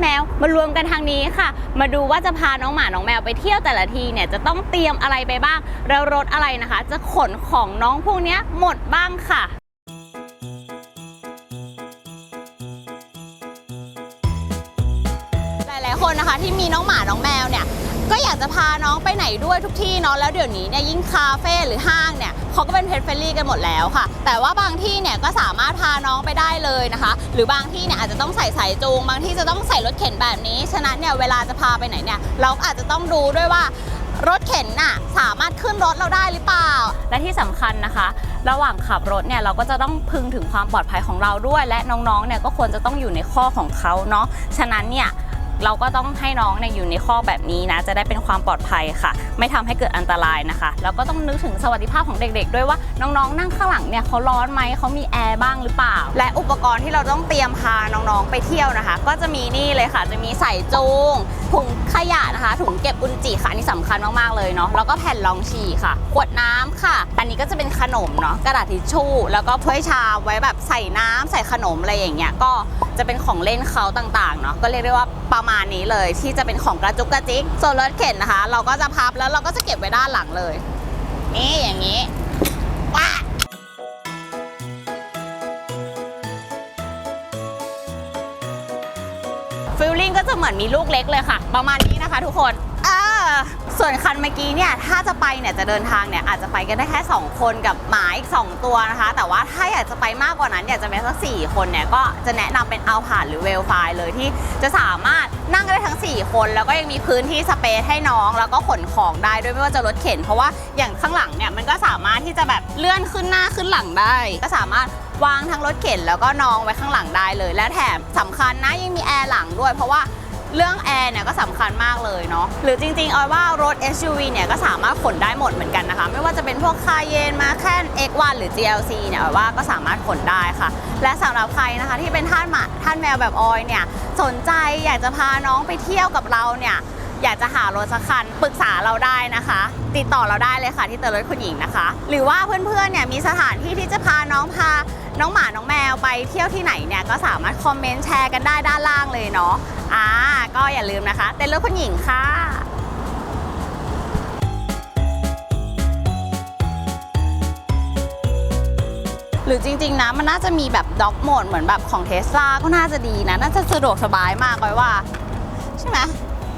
แมวมารวมกันทางนี้ค่ะ มาดูว่าจะพาน้องหมาน้องแมวไปเที่ยวแต่ละทีเนี่ยจะต้องเตรียมอะไรไปบ้าง แล้วรถอะไรนะคะ จะขนของน้องพวกนี้หมดบ้างค่ะหลายๆคนนะคะที่มีน้องหมาน้องแมวเนี่ยก็อยากจะพาน้องไปไหนด้วยทุกที่เนาะแล้วเดี๋ยวนี้เนี่ยยิ่งคาเฟ่หรือห้างเนี่ยเขาก็เป็นเพ t เฟรนลี่กันหมดแล้วค่ะ แต่ว่าบางที่เนี่ยก็สา เลยนะคะ หรือบางที่เนี่ยอาจจะต้องใส่สายจูง บางที่จะต้องใส่รถเข็นแบบนี้ ฉะนั้นเนี่ยเวลาจะพาไปไหนเนี่ยเราอาจจะต้องดูด้วยว่ารถเข็นน่ะสามารถขึ้นรถเราได้หรือเปล่า และที่สำคัญนะคะ ระหว่างขับรถเนี่ยเราก็จะต้องพึงถึงความปลอดภัยของเราด้วย และน้องๆเนี่ยก็ควรจะต้องอยู่ในข้อของเขาเนาะฉะนั้นเนี่ย เราก็ต้องให้น้องเนี่ยอยู่ในข้อแบบนี้นะ จะได้เป็นความปลอดภัยค่ะ ไม่ทำให้เกิดอันตรายนะคะ แล้วก็ต้องนึกถึงสวัสดิภาพของเด็ก ๆ ด้วยว่าน้องๆ นั่งข้างหลังเนี่ยเขาร้อนไหมเขามีแอร์บ้างหรือเปล่า และอุปกรณ์ที่เราต้องเตรียมพาน้องๆไปเที่ยวนะคะ ก็จะมีนี่เลยค่ะ จะมีใส่จูงถุงขยะนะคะ ถุงเก็บอุจจิค่ะอันนี่สำคัญมากๆเลยเนาะแล้วก็แผ่นรองฉี่ค่ะขวดน้ำค่ะ อันนี้ก็จะเป็นขนมเนาะกระดาษทิชชู่ แล้วก็ถ้วยชามไว้แบบใส่น้ำใส่ขนมอะไรอย่างเงี้ยก็ จะเป็นของเล่นเขาต่างๆเนาะก็เรียกได้ว่าประมาณนี้เลยที่จะเป็นของกระจุกกระจิกส่วนรถเข็นนะคะ เราก็จะพับแล้วเราก็จะเก็บไว้ด้านหลังเลย นี่อย่างนี้ว้าฟิลลิ่งก็จะเหมือนมีลูกเล็กเลยค่ะ ประมาณนี้นะคะทุกคนอ่า ส่วนคันเมื่อกี้เนี่ยถ้าจะไปเนี่ยจะเดินทางเนี่ยอาจจะไปกันได้แค่ 2 คนกับหมาอีก 2 ตัวนะคะ แต่ว่าถ้าอยากจะไปมากกว่านั้นอยากจะไปสัก 4 คนเนี่ยก็จะแนะนำเป็นเอาผ่านหรือเวลไฟเลยที่จะสามารถนั่งได้ทั้ง 4 คน แล้วก็ยังมีพื้นที่สเปซให้น้อง แล้วก็ขนของได้ด้วยไม่ว่าจะรถเข็น เพราะว่าอย่างข้างหลังเนี่ยมันก็สามารถที่จะแบบเลื่อนขึ้นหน้าขึ้นหลังได้ ก็สามารถวางทั้งรถเข็นแล้วก็น้องไว้ข้างหลังได้เลย และแถมสำคัญนะยังมีแอร์หลังด้วยเพราะว่า เรื่องแอร์เนี่ยก็สำคัญมากเลยเนาะหรือจริงๆออยว่ารถ SUV เนี่ยก็สามารถขนได้หมดเหมือนกันนะคะ ไม่ว่าจะเป็นพวกคาเยนมาแค่ X1 หรือ GLC เนี่ยออยว่าก็สามารถขนได้ค่ะ และสำหรับใครนะคะที่เป็นท่านหมาท่านแมวแบบออยเนี่ยสนใจอยากจะพาน้องไปเที่ยวกับเราเนี่ยอยากจะหารถสักคันปรึกษาเราได้นะคะ ติดต่อเราได้เลยค่ะที่เตอรถคุณหญิงนะคะ หรือว่าเพื่อนๆเนี่ยมีสถานที่ที่จะพาน้องพาน้องหมาน้องแมวไปเที่ยวที่ไหนเนี่ยก็สามารถคอมเมนต์แชร์กันได้ด้านล่างเลยเนาะ อ่าก็อย่าลืมนะคะ เต้นรถคุณหญิงค่ะหรือจริงๆนะมันน่าจะมีแบบด็อกโหมดเหมือนแบบของเทสลาก็น่าจะดีนะ น่าจะสะดวกสบายมากเลยว่า ใช่ไหม